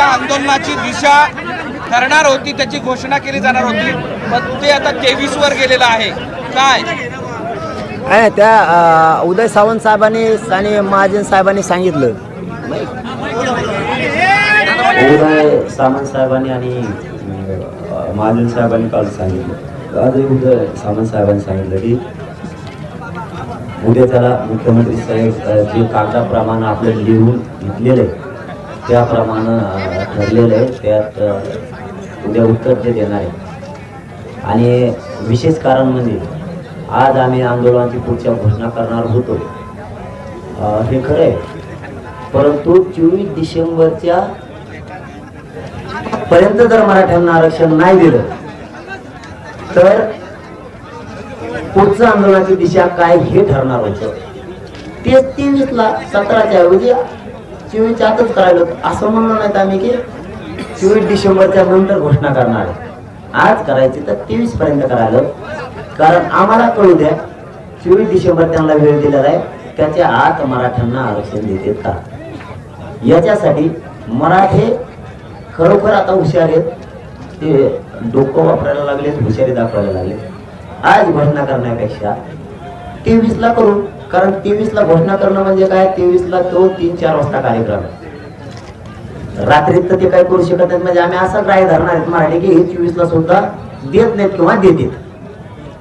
पुढच्या आंदोलनाची दिशा ठरणार होती त्याची घोषणा केली जाणार होती पण ते आता तेवीस वर गेलेलं आहे. काय? आहे त्या उदय सावंत साहेबांनी आणि महाजन साहेबांनी सांगितलं. उदय सामंत साहेबांनी आणि महाजन साहेबांनी काल सांगितलं. आजही उदय सामंत साहेबांनी सांगितलं की उद्या त्याला मुख्यमंत्री साहेब जे कागदाप्रमाणे आपलं लिहून घेतलेलं आहे त्याप्रमाणे ठरलेलं आहे त्यात उद्या उत्तर ते देणार आहे. आणि विशेष कारण म्हणजे आज आम्ही आंदोलनाची पुढच्या घोषणा करणार होतो. हे खरं आहे. परंतु चोवीस डिसेंबरच्या पर्यंत जर मराठ्यांना आरक्षण नाही दिलं तर पुढचं आंदोलनाची दिशा काय हे ठरणार होतं. तेच तीन सतराच्या ऐवजी चोवीसच्या आतच करायलो असं म्हणलं नाही आम्ही की चोवीस डिसेंबरच्या नंतर घोषणा करणार आहे. आज करायची तर तेवीस पर्यंत करायला. कारण आम्हाला कळू द्या चोवीस डिसेंबर त्यांना वेळ दिलेला आहे त्याच्या आत मराठ्यांना आरक्षण देतात का? याच्यासाठी मराठे खरोखर आता हुशार आहेत. ते डोकं वापरायला लागलेत हुशारी दाखवायला लागले आज घोषणा करण्यापेक्षा तेवीस ला करू. कारण तेवीस ला घोषणा करणं म्हणजे काय? तेवीस ला तो तीन चार वाजता कार्यक्रम रात्रीत तर ते काय करू शकत नाहीत. म्हणजे आम्ही असं ग्राह्य धरणार आहेत मराठी की हे चोवीस ला सुद्धा देत नाहीत किंवा देतात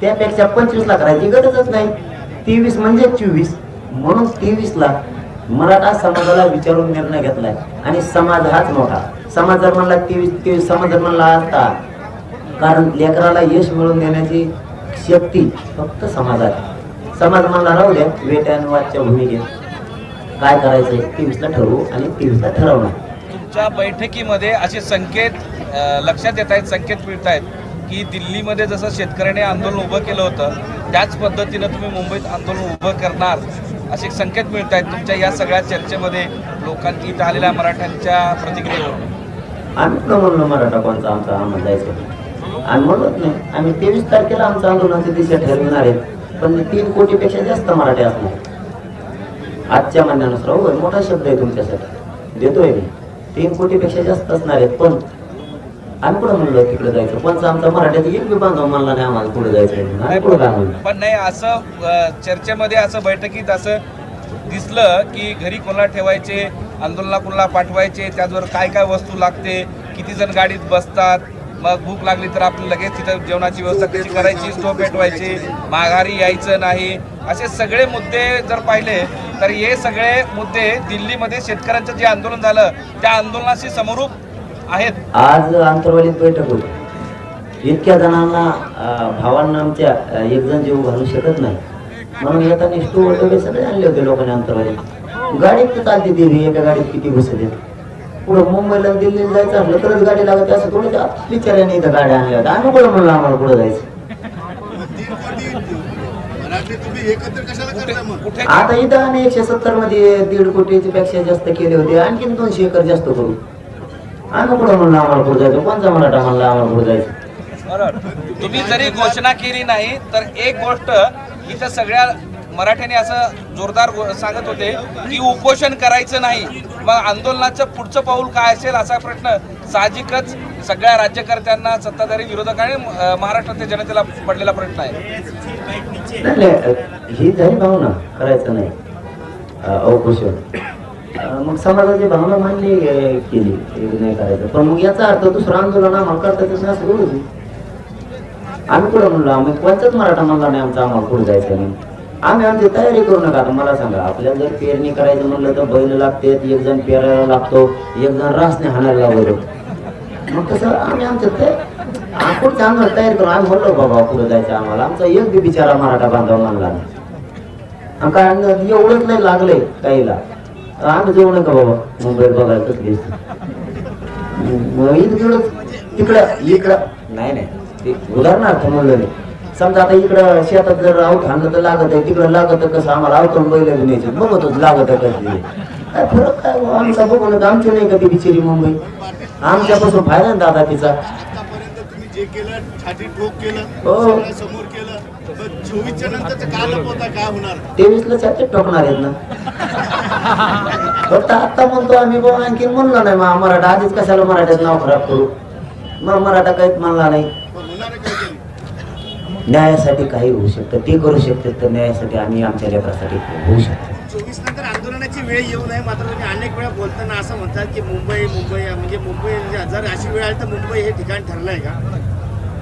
त्यापेक्षा पंचवीस ला करायची गरजच नाही. तेवीस म्हणजे चोवीस. म्हणून तेवीस ला मराठा समाजाला विचारून निर्णय घेतलाय. आणि समाज हाच मोठा. समाज जर म्हणला तेवीस तेवीस समाज जर म्हणला असता कारण लेकराला यश मिळवून देण्याची शक्ती फक्त समाजात आहे. समाज म्हणला राहू द्या वेट्यानुवादच्या भूमिकेत. काय करायचंय? तेवीसला ठरवू आणि तेवीसला ठरवणार. तुमच्या बैठकीमध्ये असे संकेत लक्षात येत आहेत संकेत मिळत आहेत की दिल्लीमध्ये जसं शेतकऱ्याने आंदोलन उभं केलं होतं त्याच पद्धतीनं तुम्ही मुंबईत आंदोलन उभं करणार असे संकेत मिळत आहेत तुमच्या या सगळ्या चर्चेमध्ये लोकांनी इथं आलेल्या मराठ्यांच्या प्रतिक्रियेवर आम्ही पण म्हणलो मराठा कोणचा? आमचा आम्हाला जायचं आणि म्हणत नाही. आम्ही तेवीस तारखेला आमचं आंदोलनाची दिशा ठरविणार आहेत. पण तीन कोटीपेक्षा जास्त मराठी असणार. आजच्या म्हणण्यानुसार हो मोठा शब्द आहे तुमच्यासाठी. देतोय मी. तीन कोटीपेक्षा जास्त असणार आहेत पण. आम्ही कुठं म्हणलो तिकडे जायचं? पण आमचा मराठ्याचा एक बी बांधव म्हणला नाही आम्हाला पुढे जायचं नाही पुढे काय म्हणलं पण नाही असं चर्चेमध्ये असं बैठकीत असं दिसलं की घरी कोणाला ठेवायचे आंदोलनाला कोणाला पाठवायचे त्याचबरोबर काय काय वस्तू लागते किती जण गाडीत बसतात मग भूक लागली तर आपण लगेच तिथं जेवणाची व्यवस्था कशी करायची? स्टोव पेटवायची? माघारी यायचं नाही? असे सगळे मुद्दे जर पाहिले तर हे सगळे मुद्दे दिल्लीमध्ये शेतकऱ्यांचं जे आंदोलन झालं त्या आंदोलनाशी समरूप आहेत. आज आंतरवालीत बैठक होती. इतक्या जणांना भावांना आमच्या अं, एक जण जीव घालू शकत नाही. म्हणून येताना स्टोव वगैरे सगळे आणले होते लोकांनी अंतरवालीत गाडीत चालते ती एका गाडीत किती बसले पुढं मुंबईला दिल्लीला जायचं आपलं तरच गाडी लागत असं थोडं त्या बिचाऱ्याने इथं गाड्या आणल्या होत्या. आम्ही कुठं म्हणलं आम्हाला पुढं जायचं? आता इथं आम्ही एकशे सत्तरमध्ये दीड कोटीच्या पेक्षा जास्त केले होते. आणखीन दोनशे एकर जास्त करू. आम्ही कुठं म्हणलं आम्हाला पुढे जायचं? कोणचा मराठा म्हणला आम्हाला पुढे जायचं? बरोबर तुम्ही जरी घोषणा केली नाही तर एक गोष्ट इथं सगळ्या मराठ्याने असं जोरदार गो- सांगत होते की उपोषण करायचं नाही. मग आंदोलनाचं पुढचं पाऊल काय असेल असा प्रश्न साहजिकच सगळ्या राज्यकर्त्यांना सत्ताधारी विरोधकांनी अं, महाराष्ट्रातल्या जनतेला पडलेला प्रश्न आहे. ही झाली भावना करायचं नाही. अं, उपोषण. मग समाजाची भावना मान्य केली नाही करायचं. पण मग याचा अर्थ दुसरं आंदोलन आम्हाला करता येत असं आम्ही कुठं म्हणलो आम्ही कोणताच मराठा म्हणला नाही आमचा आम्हाला पुढे जायचं नाही. आम्ही आमची तयारी करू नका. आता मला सांगा आपल्याला जर पेरणी करायचं म्हणलं तर बैल लागते एक जण पेरायला लागतो एक जण रासने हाणायला लागतो. मग कसं आम्ही आमचं ते आपण आम्हाला तयार करू. आम्ही म्हणलो बाबा पुढे जायचं आम्हाला. आमचा एक बी बिचारा मराठा बांधव मानला नाही. एवढंच नाही लागलंय काहीला आम्ही जेवण नका बाबा. मुंबईत बघायला कसली इकडं तिकडं इकडं नाही नाही. ते उदाहरणार्थ म्हणलं नाही समजा आता इकडं शेतात जर आणलं तर लागत आहे तिकडं लागत कसं? आम्हाला आवतून बैल न्यायचे बघतच लागत आहे कसली काय फरक काय? बुवा? आमचा बघून आमची नाही का ती बिचारी मुंबई? आमच्यापासून फायदा ना दादा तिचा? छाती हो. तेवीसला छातीत ठोकणार आहेत ना? फक्त आता म्हणतो आम्ही बाबा आणखी म्हणलो नाही मग मराठा आधीच कशाला मराठ्यात नाव खराब करू? मग मराठा काहीच म्हणला नाही पण होणार आहे काय तरी न्यायासाठी काही होऊ शकतं ते करू शकते तर न्यायासाठी आम्ही आमच्या लेकरासाठी होऊ शकतो चोवीस नंतर आंदोलनाची वेळ येऊ नये मात्र तुम्ही अनेक वेळा बोलताना असं म्हणतात की मुंबई मुंबई म्हणजे मुंबई जर अशी वेळ आली तर मुंबई हे ठिकाण ठरलंय का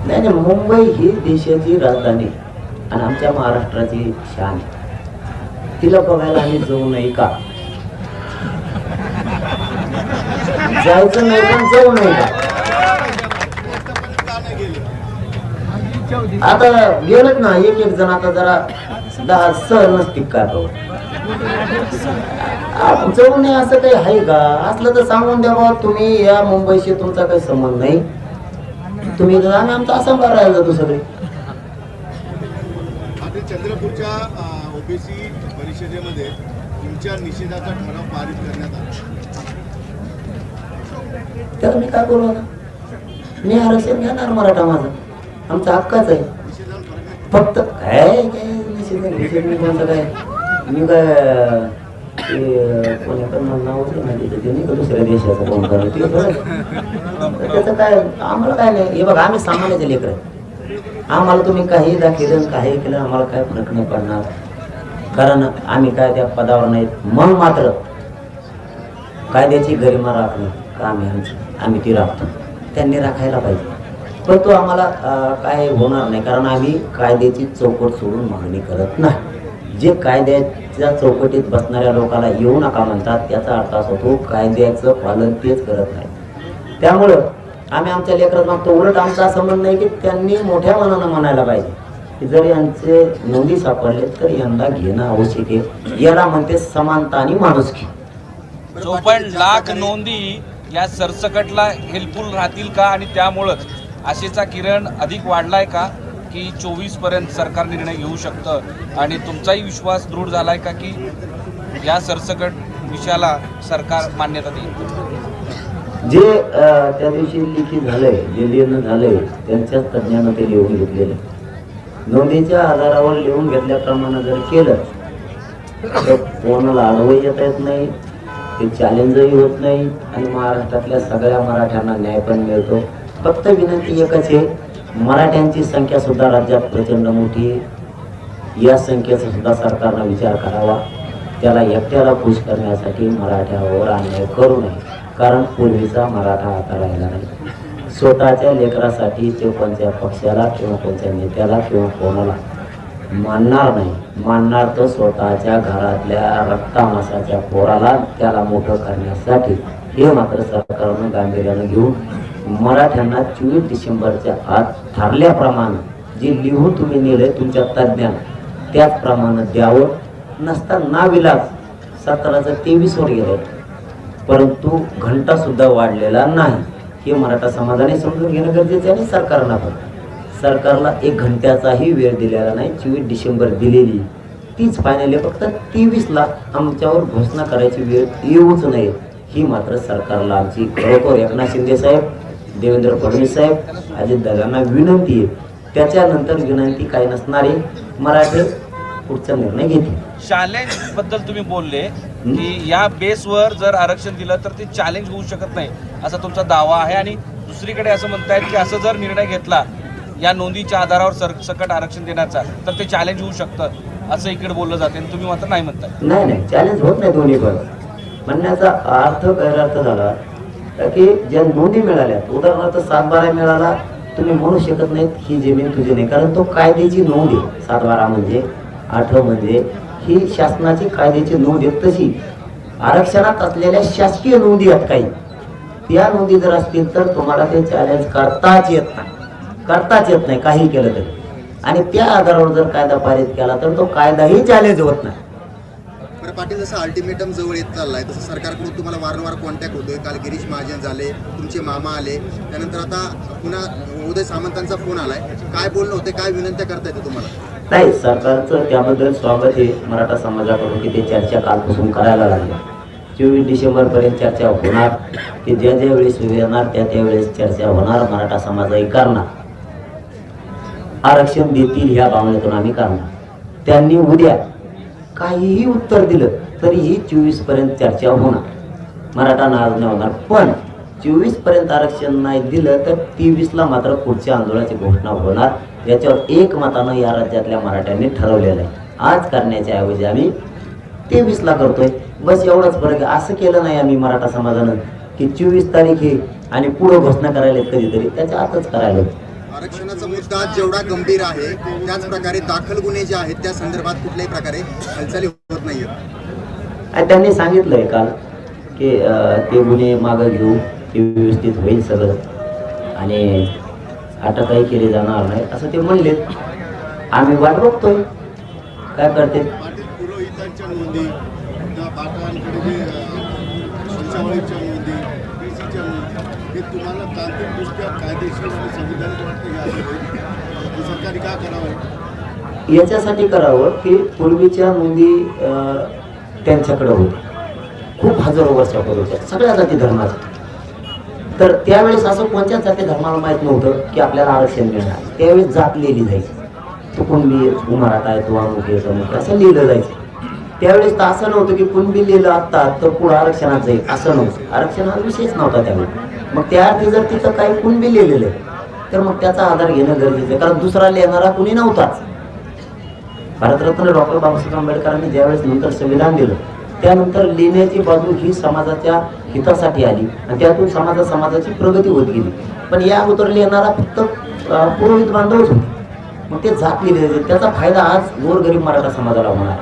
नाही नाही मुंबई ही देशाची राजधानी आहे. आणि आमच्या महाराष्ट्राची शान आहे. तिला बघायला आम्ही जाऊ नये का जायचं नाही पण जाऊ नये का रस्त्यापर्यंत का नाही गेले आता गेलच ना एक एक जण आता जरा दहा सहल नसतील का जाऊ नये असं काही आहे का? असलं तर सांगून द्या बाबा तुम्ही या मुंबईशी तुमचा काही संबंध नाही. तुम्ही आम्ही आमचा आसामला राहायला जातो सगळे चंद्रपूरच्या ओबीसी परिषदेमध्ये तुमच्या निषेधाचा ठराव पारित करण्यात आला. त्याला मी काय बोलू आता? मी आरक्षण घेणार मराठा माझा. आमचा हक्काच आहे. फक्त काय काय निषेध निषेध मी कोणतं काय? मी काय ते कोणाकडे नाव होतं ना तिथं ते नाही का दुसऱ्या देशाचं कोण करत ते त्याचं काय आम्हाला काय नाही. हे बघा आम्ही सामान्याचे लेकर आम्हाला तुम्ही काही दाखिलं काही केलं आम्हाला काय फरक नाही पडणार. कारण आम्ही काय त्या पदावर नाहीत. मग मात्र कायद्याची गरिमा राखणं काम आहे आमचं. आम्ही ती राखतो. त्यांनी राखायला पाहिजे. पण तो आम्हाला काय होणार नाही. कारण आम्ही कायद्याची चौकट सोडून मागणी करत नाही. जे कायद्याच्या चौकटीत बसणाऱ्या लोकांना येऊ नका म्हणतात त्याचा अर्थ असा होतो कायद्याचं पालन तेच करत नाही. त्यामुळं आम्ही आमच्या लेकरात मागतो उलट आमचा असं म्हणणं आहे की त्यांनी मोठ्या मनानं म्हणायला पाहिजे की जर यांचे नोंदी सापडले तर यांना घेणं आवश्यक आहे. याला म्हणते समानता आणि माणुसकी चोपन्न लाख नोंदी या सरसकटला हेल्पफुल राहतील का? आणि त्यामुळंच आशेचा किरण अधिक वाढलाय का? की चोवीसपर्यंत सरकार निर्णय घेऊ शकतं? आणि तुमचाही विश्वास दृढ झालाय का की या सरसकट विषयाला सरकार मान्यता देईल? जे त्या दिवशी लिखित झालंय जे लिहिणं झालंय त्यांच्याच तज्ज्ञानं ते लिहून घेतलेलं आहे. नोंदीच्या आधारावर लिहून घेतल्याप्रमाणे जर केलं तर कोणाला अडवही येता येत नाही ते चॅलेंजही होत नाही आणि महाराष्ट्रातल्या सगळ्या मराठ्यांना न्याय पण मिळतो. फक्त विनंती एकच आहे मराठ्यांची संख्या सुद्धा राज्यात प्रचंड मोठी आहे. या संख्येचा सुद्धा सरकारनं विचार करावा. त्याला एकट्याला खुश करण्यासाठी मराठ्यावर अन्याय करू नये कारण पूर्वीचा मराठा आता राहिला नाही. स्वतःच्या लेकरासाठी ते कोणत्या पक्षाला किंवा कोणत्या नेत्याला किंवा कोणाला मानणार नाही. मानणार तर स्वतःच्या घरातल्या रक्तामासाच्या पोराला त्याला मोठं करण्यासाठी हे मात्र सरकारनं गांभीर्यानं घेऊन मराठ्यांना चोवीस डिसेंबरच्या आत ठरल्याप्रमाणे जे लिहून तुम्ही नेले तुमच्या तज्ज्ञान त्याचप्रमाणे द्यावं. नसता नाविलाज. सतराचं तेवीसवर गेलं. परंतु घंटासुद्धा वाढलेला नाही. हे मराठा समाजाने समजून घेणं गरजेचं आहे आणि सरकारला पण. सरकारला एक घंट्याचाही वेळ दिलेला नाही. चोवीस डिसेंबर दिलेली. तीच फायनली फक्त तेवीसला आमच्यावर घोषणा करायची वेळ येऊच नये ही मात्र सरकारला आमची खरोखर एकनाथ शिंदे साहेब देवेंद्र फडणवीस साहेब अजितदादांना विनंती आहे. त्याच्यानंतर विनंती काय नसणारे मराठे पुढचा निर्णय घेतील. चॅलेंजबद्दल तुम्ही बोलले की या बेसवर जर आरक्षण दिलं तर ते चॅलेंज होऊ शकत नाही असा तुमचा दावा आहे. आणि दुसरीकडे असं म्हणतायत की असं जर निर्णय घेतला या नोंदीच्या आधारावर सरसकट आरक्षण देण्याचा तर ते चॅलेंज होऊ शकतं असं इकडे बोललं जाते. आणि तुम्ही मात्र नाही म्हणताय. नाही नाही चॅलेंज होत नाही दोन्ही पण. म्हणण्याचा अर्थ गैरअर्थ झाला की ज्या नोंदी मिळाल्या उदाहरणार्थ सातबारा मिळाला तुम्ही म्हणू शकत नाहीत ही जमीन तुझी नाही. कारण तो कायद्याची नोंद आहे. सातबारा म्हणजे आठ म्हणजे ही शासनाची कायद्याची नोंद आहे. तशी आरक्षणात असलेल्या शासकीय नोंदी आहेत काही. त्या नोंदी जर असतील तर तुम्हाला ते चॅलेंज करताच येत नाही. करताच येत नाही काही केलं तरी. आणि त्या आधारावर जर कायदा पारित केला तर तो कायदाही चॅलेंज होत नाही. पाटील जसं अल्टिमेटम जवळ येत चाललाय तसं सरकारकडून तुम्हाला वारंवार कॉन्टॅक्ट होतोय. काल गिरीश महाजन झाले तुमचे मामा आले. त्यानंतर आता पुन्हा उदय सामंतांचा फोन आलाय. काय बोलणं होते काय विनंत्या करता येते तुम्हाला? नाही सरकारचं त्याबद्दल स्वागत आहे मराठा समाजाकडून की ते चर्चा कालपासून करायला लागल्या चोवीस डिसेंबरपर्यंत चर्चा होणार की ज्या ज्या वेळेस येणार त्या त्यावेळेस चर्चा होणार मराठा समाजही करणार. आरक्षण देतील ह्या भावनेतून आम्ही करणार. त्यांनी उद्या काहीही उत्तर दिलं तरीही चोवीसपर्यंत चर्चा होणार. मराठा नाराज नाही होणार. पण चोवीसपर्यंत आरक्षण नाही दिलं तर तेवीस ला मात्र पुढच्या आंदोलनाची घोषणा होणार. याच्यावर एक मतानं या राज्यातल्या मराठ्यांनी ठरवलेलं आहे. आज करण्याच्या ऐवजी आम्ही तेवीस ला करतोय. बस एवढंच फरक आहे असं केलं नाही आम्ही मराठा समाजानं की चोवीस तारीख आहे आणि पुढं घोषणा करायला आहेत कधीतरी. त्याच्या आतच करायला आरक्षणाचा मुद्दा जेवढा गंभीर आहे त्याच प्रकारे दाखल गुन्हे जे आहेत त्या संदर्भात कुठल्याही प्रकारे हालचाली होत नाहीये आणि त्यांनी सांगितलंय काल की ते गुन्हे मागं घेऊ ते व्यवस्थित होईल सगळं आणि अटकही केली जाणार नाही असं ते म्हणले आम्ही वाट बघतोय. काय करते पुरोहितांच्या नोंदी किंवा पाटलांकडे जे वंशावळीच्या नोंदी पीसीच्या नोंदी हे तुम्हाला तांत्रिकदृष्ट्या कायदेशीर आणि संविधानिक वाटतं हे असं होईल हे सरकारने का करावं याच्यासाठी करावं की पूर्वीच्या नोंदी अं, त्यांच्याकडे होत्या. खूप हजारो वर्षापूर्वी होत्या. सगळ्या जाती धर्माचा तर त्यावेळेस असं कोणत्याच जाती धर्माला माहीत नव्हतं की आपल्याला आरक्षण मिळणार त्यावेळेस जात लिहिली जायची. तू कुणबी तू मराठा आहे तू अमुक आहे असं लिहिलं जायचं. त्यावेळेस तर असं नव्हतं की कुणबी लिहिलं आत्ता तर पुढं आरक्षणात जाईल असं नव्हतं. आरक्षण हा विषयच नव्हता त्यावेळी. मग त्या अर्थी जर तिथं काही कुणबी लिहिलेलं आहे तर मग त्याचा आधार घेणं गरजेचं आहे. कारण दुसरा लिहिणारा कुणी नव्हताच. भारतरत्न डॉक्टर बाबासाहेब आंबेडकरांनी ज्यावेळेस नंतर संविधान दिलं त्यानंतर लिहिण्याची बाजू ही समाजाच्या हितासाठी आली आणि त्यातून समाजा समाजाची प्रगती होत गेली. पण या अगोदर लिहिणारा फक्त पुरोहित बांधवच होते. मग ते जात लिहिले त्याचा फायदा आज गोरगरीब मराठा समाजाला होणार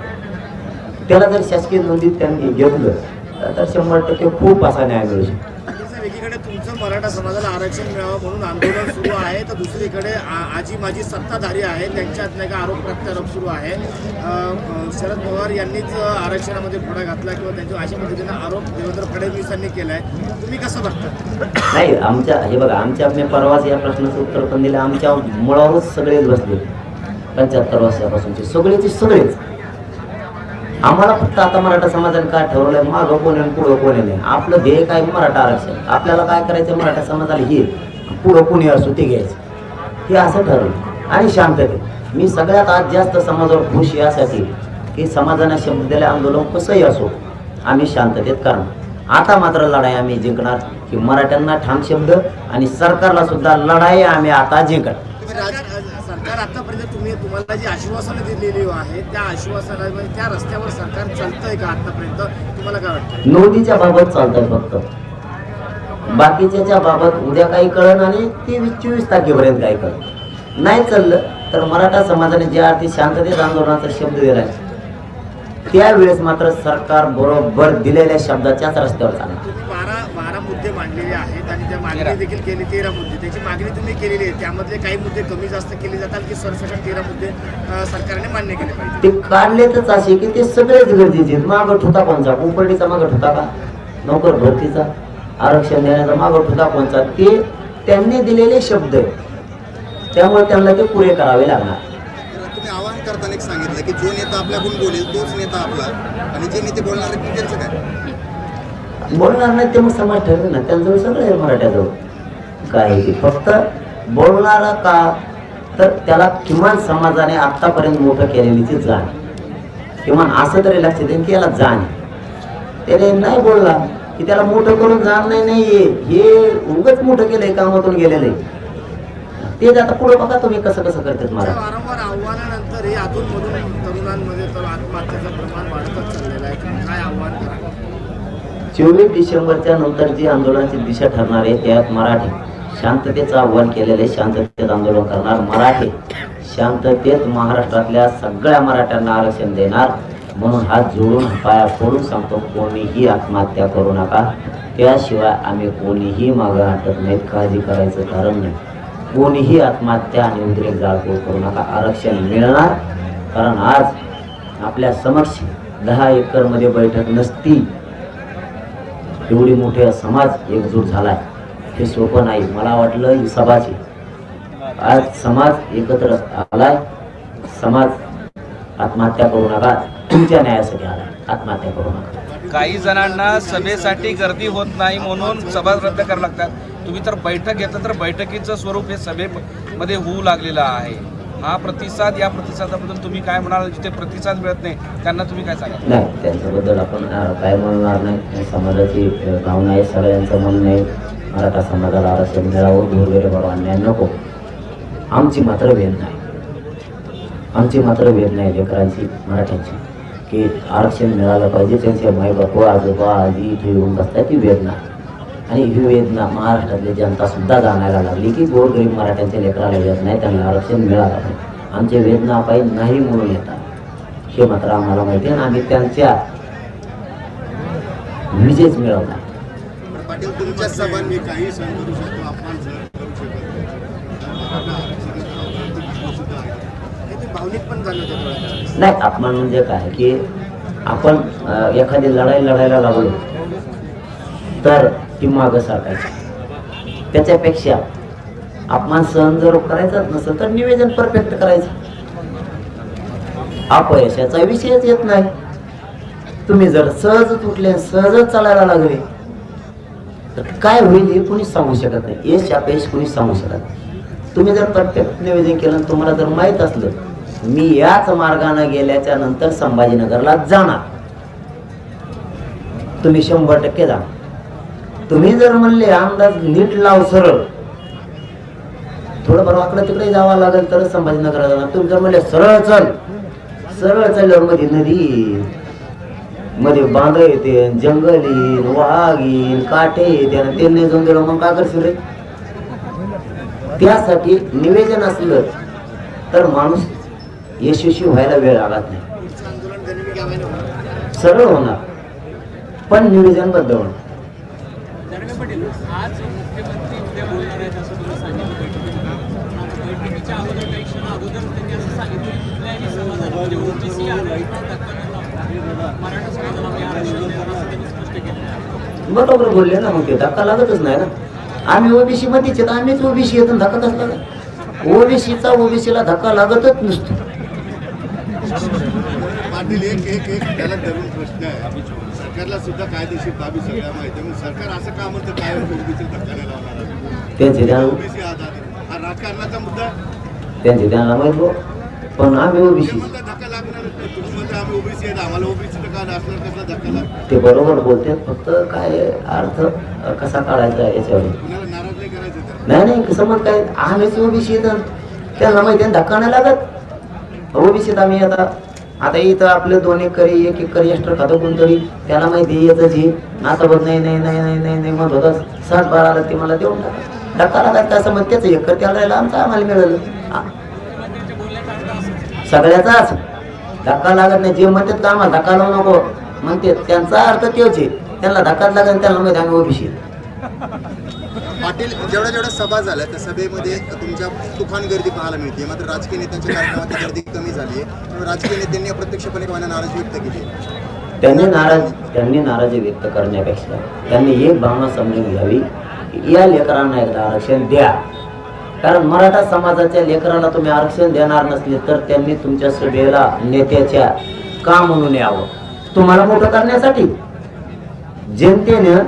त्याला जर शासकीय नोंदीत त्यांनी घेतलं तर शंभर टक्के खूप असा न्याय मिळू शकतो. मराठा समाजाला आरक्षण मिळावं म्हणून आंदोलन सुरू आहे. तर दुसरीकडे आजी माजी सत्ताधारी आहेत. त्यांच्यात नाही का आरोप प्रत्यारोप सुरू आहे. शरद पवार यांनीच आरक्षणामध्ये पुढे घातला किंवा त्यांच्या अशा पद्धतीने आरोप देवेंद्र फडणवीसांनी केलाय. तुम्ही कसं बघता? नाही आमच्या हे बघा आमच्या मी परवाच या प्रश्नाचं उत्तर पण दिलं. आमच्या मुळावरच सगळेच बसले पंच्याहत्तर वर्षापासूनचे. सगळेचे सगळेच. आम्हाला फक्त आता मराठा समाजाने काय ठरवलंय? मागं कोण पुढं कोण आहे नाही. आपलं ध्येय काय? मराठा आरक्षण. आपल्याला काय करायचं मराठा समाजाला? हे. पुढं कोणी असो ते घ्यायचं. हे असं ठरवलं. आणि शांतते मी सगळ्यात आज जास्त समाजावर खुश यासाठी की समाजाने शब्द दिले आंदोलन कसंही असो आम्ही शांततेत करणार. आता मात्र लढाई आम्ही जिंकणार की मराठ्यांना ठाम शब्द आणि सरकारला सुद्धा लढाई आम्ही आता जिंकणार तुम्ही राज सरकार सरकार आतापर्यंत तुम्ही तुम्हाला जी आश्वासनं दिलेली आहे त्या आश्वासनामध्ये म्हणजे त्या रस्त्यावर सरकार चालतंय का आतापर्यंत? तुम्हाला काय वाटतं? नोंदीच्या बाबत चालतंय फक्त. बाकीच्या बाबत उद्या काही कळण आणि ते चोवीस तारखेपर्यंत काही कळण नाही चाललं तर मराठा समाजाने ज्या अर्थी शांततेत आंदोलनाचा शब्द दिला त्यावेळेस मात्र सरकार बरोबर दिलेल्या शब्दाच्याच रस्त्यावर चालणार तुम्ही बारा बारा मुद्दे मांडलेले आहेत आणि त्या मागणी देखील केली तेरा मुद्दे. त्याची मागणी तुम्ही केलेली आहे. त्यामधले काही मुद्दे कमी जास्त केले जातात की सरसकट तेरा मुद्दे सरकारने मान्य केले पाहिजे? ते काढलेतच असे की ते सगळेच गरजेचे आहेत. मागं ठोता कोणचा? कुंपडीचा मागं ठोता का? नोकर भरतीचा? आरक्षण देण्याचा मागं ठोता कोणचा? ते त्यांनी दिलेले शब्द त्यामुळे त्यांना ते पुरे करावे लागणार. तुम्ही आवाहन करताना एक सांगितलं की जो नेता आपल्याकडून बोलेल तोच नेता आपला. आणि जे नेते बोलणार त्यांचं काय? बोलणार नाही ते मग समाज ठरवेल ना. त्यांजवळ सगळं आहे मराठ्याजवळ. काय ते फक्त बोलणारा का? तर त्याला किमान समाजाने आत्तापर्यंत मोठं केलेलीची जाण. किमान असं तरी लक्ष देईन की याला जाण त्याने नाही बोलला की त्याला मोठं करून जाण नाही नाही हे उगच मोठं केलंय कामातून गेलेलं आहे तेच आता पुढे बघा तुम्ही कसं कसं करतात मला वारंवार आव्हानानंतर हे तरुणांमध्ये तर प्रमाण वाढतच चाललेलं आहे. काय आव्हान करा चोवीस डिसेंबरच्या नंतर जी आंदोलनाची दिशा ठरणार आहे त्यात मराठी शांततेचं आव्हान केलेले शांततेत आंदोलन करणार मराठी. शांततेत महाराष्ट्रातल्या सगळ्या मराठ्यांना आरक्षण देणार. म्हणून हात जोडून पाया फोडून सांगतो कोणीही आत्महत्या करू नका. त्याशिवाय आम्ही कोणीही मागं हटत नाहीत. काळजी करायचं कारण नाही. कोणीही आत्महत्या आणि उद्रेक जाळपोळ करू नका. आरक्षण मिळणार. कारण आज आपल्या समक्ष दहा एकरमध्ये बैठक नसती. एवढी मोठे समाज एकजूट झालाय. हे सोपं नाही. मला वाटलं ही सभाची. आज समाज एकत्र आलाय. समाज आत्महत्या करू नका. तुमच्या न्यायासाठी आलाय. आत्महत्या करू नका. काही जणांना सभेसाठी गर्दी होत नाही म्हणून सभा रद्द करावं लागतात. तुम्ही तर बैठक घेतलं तर बैठकीचं स्वरूप हे सभेमध्ये होऊ लागलेलं आहे. हा प्रतिसाद या प्रतिसादाबद्दल तुम्ही काय म्हणाल? जिथे प्रतिसाद मिळत नाही त्यांना तुम्ही काय सांगाल? नाही त्यांच्याबद्दल आपण काय म्हणणार नाही. समाजाची भावना आहे सगळ्यांचं म्हणणं आहे. मराठा समाजाला आरक्षण मिळावं बाबा अन्याय नको. आमची मात्र वेळ आहे आमची मात्र वेळ आहे लेकरांची मराठ्यांची. की आरक्षण मिळालं पाहिजे त्यांचे माईबापू आजोबा आजी इथे येऊन बसतात ती वेदना आणि ही वेदना महाराष्ट्रातली जनता सुद्धा जाणायला लागली की गोरगरीब मराठ्यांच्या लेकराला येत नाही त्यांना आरक्षण मिळालं पाहिजे आमचे वेदना पायी नाही म्हणून येतात. हे मात्र आम्हाला माहिती आहे. आणि आम्ही त्यांच्या विजयच मिळवला तुमच्या सभांनी काही करू शकतो नाही. हे नाही अपमान म्हणजे काय? की आपण एखादी लढाई लढायला लागलो तर की मागं साठायचं. त्याच्यापेक्षा अपमान सहन जर करायचाच नसेल तर निवेदन परफेक्ट करायचं. अपयशाचा विषयच येत नाही. तुम्ही जर सहज तुटले सहजच चालायला लागले तर काय होईल हे कुणीच सांगू शकत नाही. यश अपयश कुणीच सांगू शकत नाही. तुम्ही जर परफेक्ट निवेदन केलं तुम्हाला जर माहीत असलं मी याच मार्गाने गेल्याच्यानंतर संभाजीनगरला जाणार. तुम्ही शंभर टक्के जा. तुम्ही जर म्हणले अंदाज नीट लाव सरळ. थोडंफार वाकडं तिकडे जावं लागेल तरच संभाजीनगर तुम्ही जर म्हणले सरळ चल. सरळ चालल्यावर मध्ये नदी मध्ये बांध येते जंगल येईन वाघ काटे येते आणि ते नाही जाऊन दिलं मग काय करशील रे? त्यासाठी निवेदन असलं तर माणूस यशस्वी व्हायला वेळ लागत नाही. सरळ होणार पण निवेदनबद्ध होणार. पाटील आज मुख्यमंत्री उद्या बोलणार आहेत असं तुम्ही सांगितलं. बैठकीत बैठकीच्या अगोदर काही क्षण अगोदर त्यांनी असं सांगितलं की कुठल्याही समाजाला म्हणजे ओबीसी आरक्षणाला धक्का न लावता मराठा समाजाला आम्ही आरक्षण देणार असं त्यांनी स्पष्ट केलं बरोबर बोलले ना मग ते धक्का लागतच नाही ना. आम्ही ओबीसी मध्येच येत आम्हीच ओबीसी येतो धक्का कसला काय ओबीसीचा ओबीसीला धक्का लागतच नसतो. पाटील एक एक एक त्याला धरून प्रश्न आहे. सरकारला सुद्धा कायदेशीर बाबी सगळ्या माहिती. मग सरकार असं का म्हणतं काय ओबीसी लावणार आहे? त्यांचे ओबीसी आधार हा राजकारणाचा मुद्दा आहे. त्यांचे त्यांना माहीत भाऊ. पण आम्ही ते ओबीसी. म्हणतात धक्का लागणारच नाही. तुम्ही म्हणता आम्ही ओबीसी आहेत. आम्हाला ओबीसी कार्ड असणार? कसला धक्का लाग ते बरोबर बोलतात. फक्त काय अर्थ अ, कसा काढायचा याच्यावर? कुणाला नाराज नाही करायचं नाही नाही समज काय? आम्हीच ओबीसी येत त्यांना माहिती आहे धक्का नाही लागत. ओबीसीत आम्ही आता. आता इथं आपले दोन एकरी एक एकर एक्स्ट्रा खातं कोणतरी त्याला माहिती येतच हे आता बघ नाही नाही नाही नाही नाही नाही म्हणत होता साठ बारा आला ते मला देऊन टाका. धक्का लागायचं असं मग त्याचं एकर त्याला राहिलं आमचं आम्हाला मिळालं. सगळ्याचाच धक्का लागत नाही जे म्हणतात का आम्हाला धक्का लावू नको म्हणते त्यांचा अर्थ तेच आहे. त्यांना धक्काच लागत त्यांना माहिती आम्ही ओबीसी पाटील जेवढ्या जेवढ्या सभा झाल्या त्या सभेमध्ये तुमच्या तुफान गर्दी पाहायला मिळते. मात्र राजकीय नेत्यांच्या कार्यक्रमात ती गर्दी कमी झाली आहे. राजकीय नेत्यांनी अप्रत्यक्षपणे कोणा नाराजी व्यक्त केली? त्यांनी नाराज त्यांनी नाराजी व्यक्त करण्यापेक्षा त्यांनी एक भावना समजून घ्यावी की या लेकरांना एकदा आरक्षण द्या. कारण मराठा समाजाच्या लेकरांना तुम्ही आरक्षण देणार नसले तर त्यांनी तुमच्या सभेला नेत्याच्या का म्हणून यावं? तुम्हाला मोठं करण्यासाठी. जनतेनं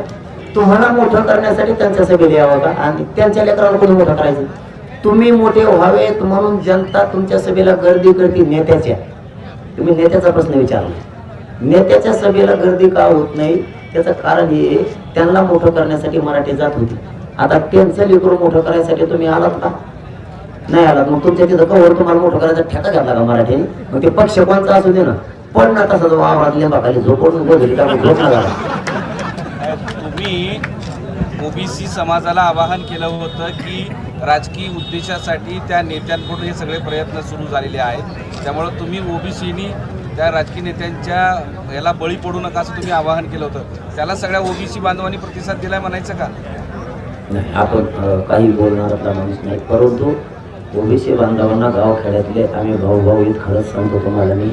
तुम्हाला मोठं करण्यासाठी त्यांच्या सभेत यावं का आणि त्यांच्या लेकरांना कोणी मोठं करायचं? तुम्ही मोठे व्हावेत म्हणून जनता तुमच्या सभेला गर्दी करते नेत्याच्या. तुम्ही नेत्याचा प्रश्न विचारला. नेत्याच्या सभेला गर्दी का होत नाही? त्याचं कारण हे त्यांना मोठं करण्यासाठी मराठी जात होती. आता त्यांचं लेकरू मोठं करायसाठी तुम्ही आलात का? नाही आलात. मग तुमच्या तिथं कवर तुम्हाला मोठं करायचा ठेका घातला का मराठीने? मग ते पक्ष कोणचा असू दे ना. पण ना तसा जो वावरात लिंबाखाली झोपडून गोधडी टाकून झोपला झाला तुम्ही ओबीसी समाजाला आवाहन केलं होतं की राजकीय उद्देशासाठी त्या नेत्यांकडून हे सगळे प्रयत्न सुरू झालेले आहेत. त्यामुळं तुम्ही ओबीसीनी त्या राजकीय नेत्यांच्या याला बळी पडू नका असं तुम्ही आवाहन केलं होतं. त्याला सगळ्या ओबीसी बांधवांनी प्रतिसाद दिलाय म्हणायचं का? नाही आपण काही बोलणारातला माणूस नाही. परंतु ओबीसी बांधवांना गावखेड्यातले आम्ही भाऊ भाऊ खरंच सांगतो तुम्हाला मी.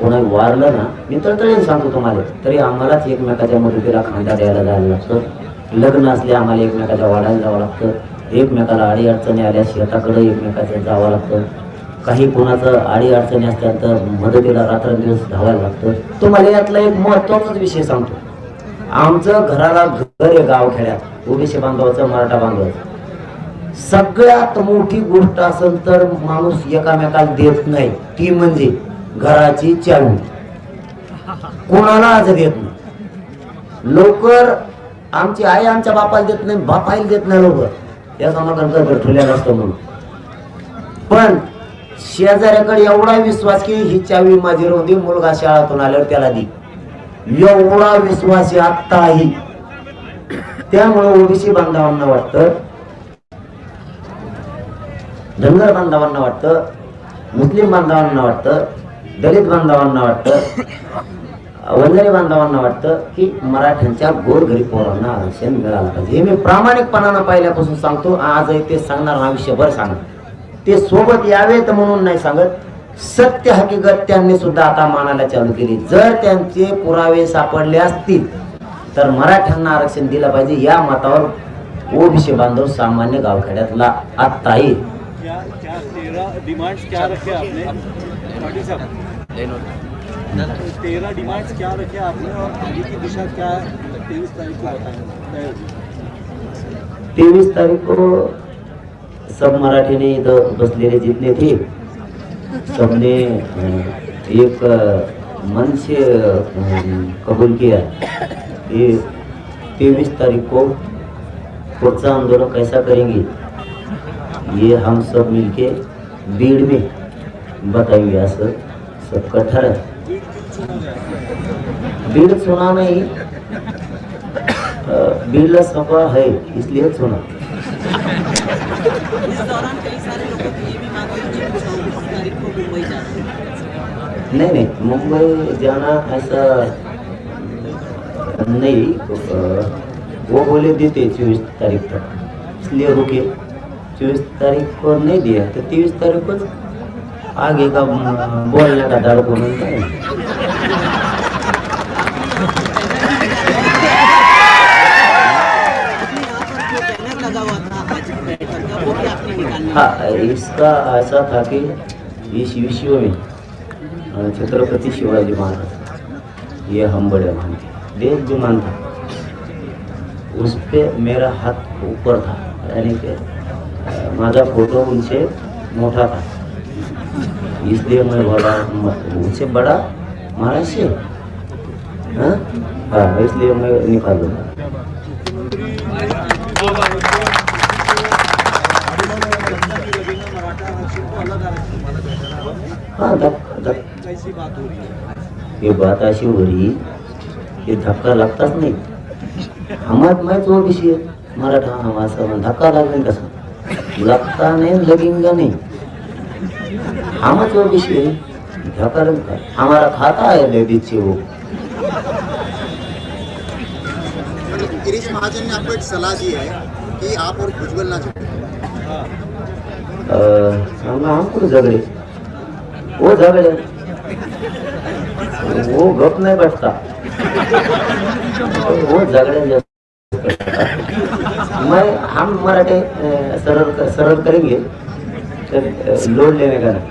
कोणा वारलं ना मी तळतळीने सांगतो तुम्हाला. तरी आम्हालाच एकमेकाच्या मदतीला खांदा द्यायला जायला लागतं. लग्न असले आम्हाला एकमेकाच्या वाढायला जावं लागतं. एकमेकाला आडी अडचणी आल्या शेताकडे एकमेकाच्या जावं लागतं. काही कोणाचं आडी अडचणी असल्या तर मदतीला रात्रंदिवस धावायला लागतं. तुम्हाला यातला एक महत्वाचाच विषय सांगतो. आमचं घराला घर आहे गावखेड्यात. ओबीसी बांधवाचं मराठा बांधवाचं. सगळ्यात मोठी गोष्ट असेल तर माणूस एकामेकाला देत नाही. ती म्हणजे घराची चावी. कोणाला आज देत नाही. लवकर आमची आई आमच्या बापाला देत नाही बापायला देत नाही लवकर. या समाधान ठेवलेला असतो म्हणून. पण शेजाऱ्याकडे एवढा विश्वास की ही चावी माझी होती मुलगा शाळातून आल्यावर त्याला दी. एवढा विश्वास आहे आत्ताही. त्यामुळे ओबीसी बांधवांना वाटतं धनगर बांधवांना वाटतं मुस्लिम बांधवांना वाटतं दलित बांधवांना वाटतं वंजारी बांधवांना वाटतं की मराठ्यांच्या गोरगरीब पोरांना आरक्षण मिळालं पाहिजे. हे मी प्रामाणिकपणानं पहिल्यापासून सांगतो आजही ते सांगणार आयुष्यभर सांगत ते सोबत यावेत म्हणून नाही सांगत. सत्य हकीकत त्यांनी सुद्धा आता मानायला चालू केली. जर त्यांचे पुरावे सापडले असतील तर मराठ्यांना आरक्षण दिलं पाहिजे. या मतावर ओबीसी बांधव सामान्य गावखेड्यातला आत्ता येईल क्या रखे आपने पाटिल साहब तेरह डिमांड्स क्या रखे आपने और आगे की दिशा क्या तेईस तारीख को बताएं तेवीस तारीख को सब मराठी ने इधर बसलेले जितने थे सबने एक मन से कबूल किया कि तेईस तारीख को पुढचा आंदोलन कैसा करेंगे ये हम सब मिलके बीड़ में बताएंगे असं सबका ठरह बीड़ सुना नहीं अ, बीड़ला सपा है इसलिए सुना। इस दौरान कई सारे लोगों की ये भी मांग है कि चौबीस तारीख को मुंबई जाना है। नहीं नहीं मुंबई जाना ऐसा नहीं अ, वो बोले देते चौबीस तारीख तक। इसलिए रुके। चौबीस तारीख को नहीं दिया तो तेईस तारीख को आगे का अ, बोलने का डर को नहीं है। आपने यहाँ पर जो बैनर लगा हुआ था आज की बैठक का वो भी आपने निकालना हाँ इसका ऐसा था कि इस विश्व में अ, छत्रपति शिवाजी महाराज ये हम बड़े मानते देश भी मानता उस पे मेरा हाथ ऊपर था यानी कि अ, माझा फोटो उनसे मोटा था इसलिए मैं बोला म- उनसे बड़ा महाराज से हाँ। हाँ? इसलिए मैं निकाल दूंगा। मराठा आरक्षण को अलग आरक्षण हाँ धक धक कैसी बात हो रही है हे बात अशी हो रही हे धक्का लागताच नाही। आम्हाला माहीत ओबीसी आहे मराठा हा। असं पण धक्का लागेल कसा लागता नाही लगेंगा नहीं। हमच ओबीसी है धक्का लगता हमारा खाता है लेडीज से वो गिरीश महाजन ने आपको एक सलाह दी है कि आप और भुजबल ना झगड़े. हम हमको झगड़े? वो झगड़े. वो गप नहीं बैठता वो झगड़े जैसे मैं हम मराठे सरल सरल करेंगे. लोड लेने का नहीं